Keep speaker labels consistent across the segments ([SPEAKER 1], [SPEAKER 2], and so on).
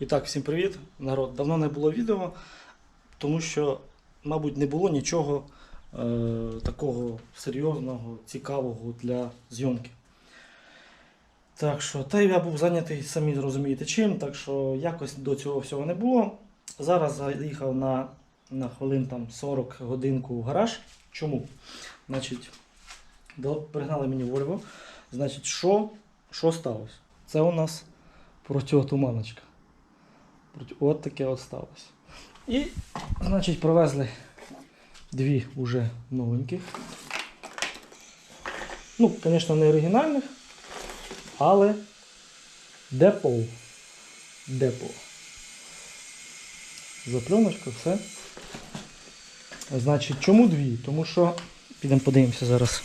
[SPEAKER 1] І так, всім привіт, народ. Давно не було відео, тому що, мабуть, не було нічого е, такого серйозного, цікавого для зйомки. Так що, та я був зайнятий, самі розумієте чим, так що якось до цього всього не було. Зараз заїхав на, на хвилин там 40 годинку в гараж. Чому? Значить, пригнали мені Volvo. Значить, що, що сталося? Це у нас протиотуманочка. От таке от сталося. І, значить, привезли дві уже новеньких. Ну, звісно, не оригінальних, але депо. Депо. Запленочка, все. Значить, чому дві? Тому що підемо подивимося зараз.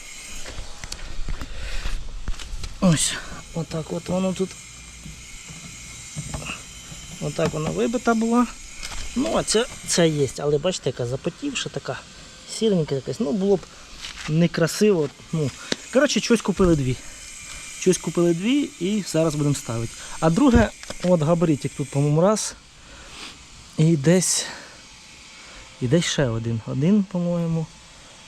[SPEAKER 1] Ось, отак от воно тут Отак вона вибита була. Ну, а це, це є, але бачите, яка запотівша, така сіренька якась. Ну, було б некрасиво. Ну, коротше, щось купили дві. Щось купили дві і зараз будемо ставити. А друге, от габаритик тут, по-моєму, раз. І десь. І десь ще один. Один, по-моєму.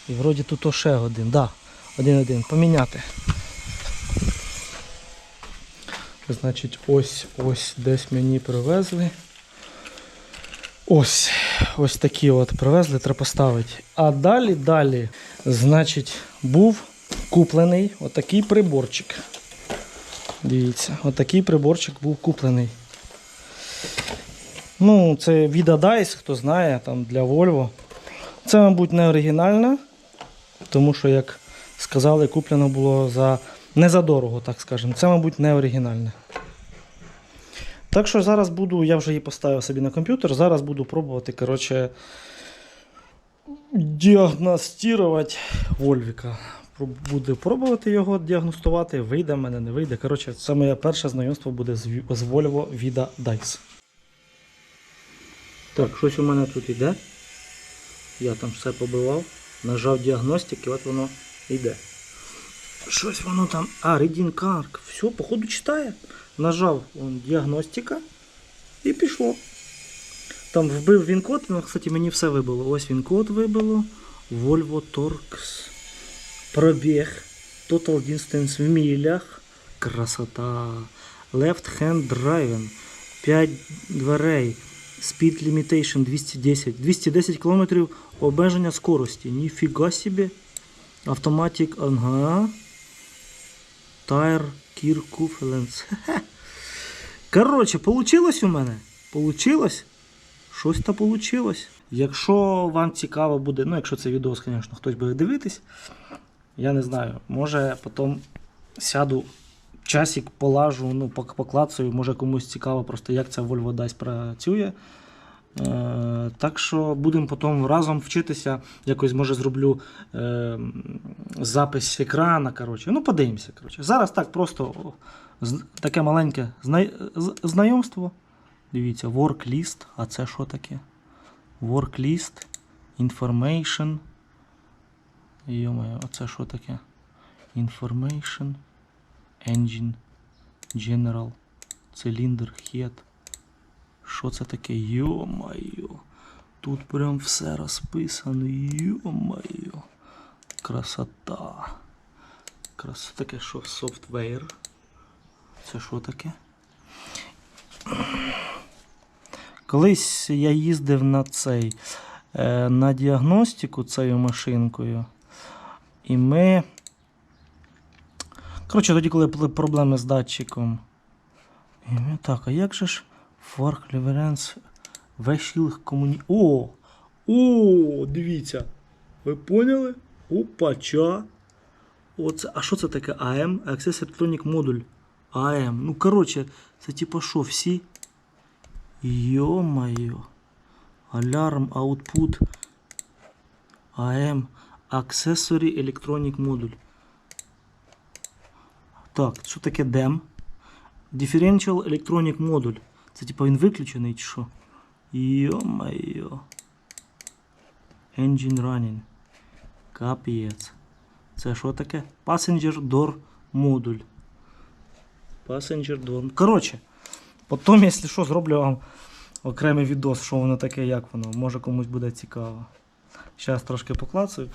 [SPEAKER 1] І вроді тут ще один. Да, один-один. Поміняти. Значить, ось ось десь мені привезли. Ось ось такі от привезли, треба поставити. А далі, далі, значить, був куплений отакий приборчик. Дивіться, отакий приборчик був куплений. Ну, це від Dice, хто знає, там для Volvo. Це, мабуть, не оригінальна, тому що, як сказали, куплено було за не за дорого, так скажемо. Це, мабуть, не оригінальне. Так що зараз буду, я вже її поставив собі на комп'ютер, зараз буду пробувати, коротше, діагностувати Вольвіка. Буду пробувати його діагностувати, вийде в мене, не вийде. Коротше, це моє перше знайомство буде з, Volvo Vida Dice. Так, щось у мене тут йде. Я там все побивав, нажав діагностики, от воно йде. Щось воно там. А, Reading Card. Все, походу читає. Нажав он, діагностика і пішло. Там вбив він код, ну, кстати, мені все вибило. Ось він код вибило. Volvo Torx. Пробіг. Total distance в мілях. Красота. Left hand driving. 5 дверей. Speed limitation 210. 210 км обмеження скорості. Ніфіга собі. Автоматик, ага. Тайр, кір, куфеленс. Коротше, получилось у мене. Получилось. Щось то получилось. Якщо вам цікаво буде, ну якщо це відео, звісно, хтось буде дивитись, я не знаю, може потім сяду, часик полажу, ну, поклацаю, може комусь цікаво просто, як ця Volvo Dice працює. Е, так що будемо потім разом вчитися. Якось може зроблю е, запис екрана. Коротше. Ну, подивимося. Коротше. Зараз так просто таке маленьке знайомство. Дивіться, work list. А це що таке? Work list, information. Йо-моє, а це що таке? Information, engine, general, cylinder, head. Що це таке? Йо-моє. Тут прям все розписано. Йо-моє. Красота. Красота таке, що софтвер. Це що таке? Колись я їздив на цей е, на діагностику цією машинкою. І ми. Коротше, тоді, коли були проблеми з датчиком. І ми так, а як же ж Форк Ліверенс Вешілг комуні. О! О, дивіться. Ви поняли? Опача. Оце, а що це таке? AM? Access Electronic Module. AM. Ну, коротше, це типа що, всі? Йо-моє. Alarm Output. AM. Accessory Electronic Module. Так, що таке DEM? Differential Electronic Module. Це типа він виключений чи що? Йо-моє. Engine Running. Капець. Це що таке? Passenger Door Module. Passenger Door. Коротше, Потім, якщо що, зроблю вам окремий відос, що воно таке, як воно. Може комусь буде цікаво. Зараз трошки поклацаю.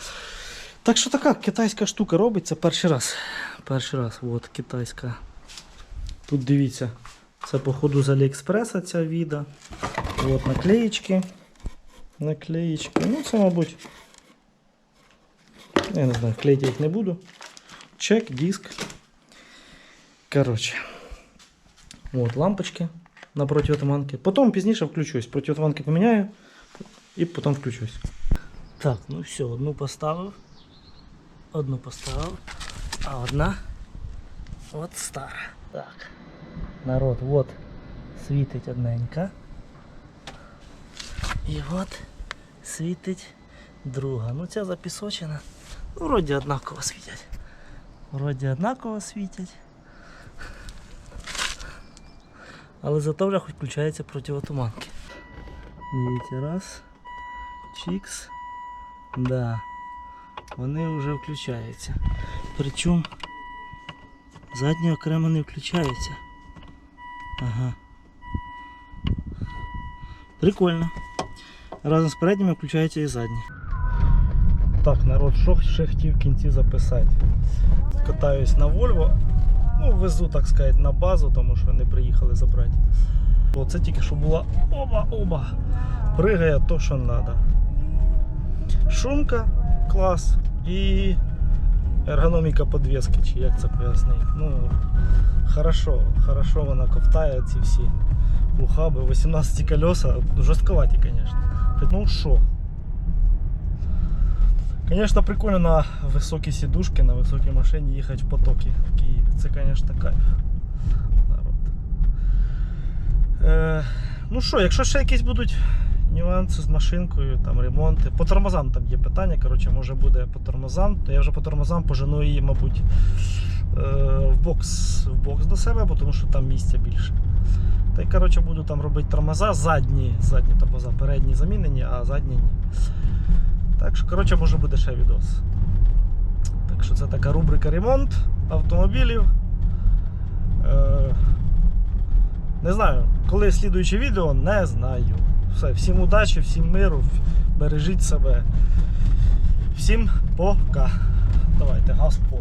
[SPEAKER 1] Так що така китайська штука робиться перший раз. Перший раз, от китайська. Тут дивіться, це походу з Аліекспреса ця віда. От наклеїчки. Наклеїчки. Ну це, мабуть. Я не знаю, клеїти їх не буду. Чек, диск. Коротше. От лампочки на протиотуманки. Потім пізніше включусь. Протиотуманки поміняю і потім включусь. Так, ну все, одну поставив. Одну поставив. А одна от стара. Так. Народ, от світить одненька. І от світить друга. Ну ця запісочена. Ну, вроді однаково світять. Вроді однаково світять. Але зато вже хоч включається противотуманки. Дивіться, раз. Чікс. Да. Вони вже включаються. Причому задні окремо не включаються. Ага. Прикольно. Разом з передніми включаються і задні. Так, народ, що ще хотів в кінці записати. Катаюсь на Volvo. Ну, везу, так сказати, на базу, тому що не приїхали забрати. Оце тільки що була оба-оба. Пригає то, що треба. Шумка, клас і ергономіка подвески, чи як це пояснити. Ну, хорошо, хорошо вона ковтає ці всі ухаби. 18 колеса, жорстковаті, звісно. Ну що? Звісно, прикольно на високій сідушці, на високій машині їхати в потоки в Києві. Це, звісно, кайф. Народ. Е, ну що, якщо ще якісь будуть нюанси з машинкою, там ремонти. По тормозам там є питання, коротше, може буде по тормозам, то я вже по тормозам пожену її, мабуть, е, в бокс, в бокс до себе, бо тому що там місця більше. Та й коротше, буду там робити тормоза, задні, задні тормоза, передні замінені, а задні ні. Так що, коротше, може буде ще відос. Так що це така рубрика ремонт автомобілів. Е, не знаю, коли слідуюче відео, не знаю. Все, всім удачі, всім миру, бережіть себе. Всім пока. Давайте газ пол.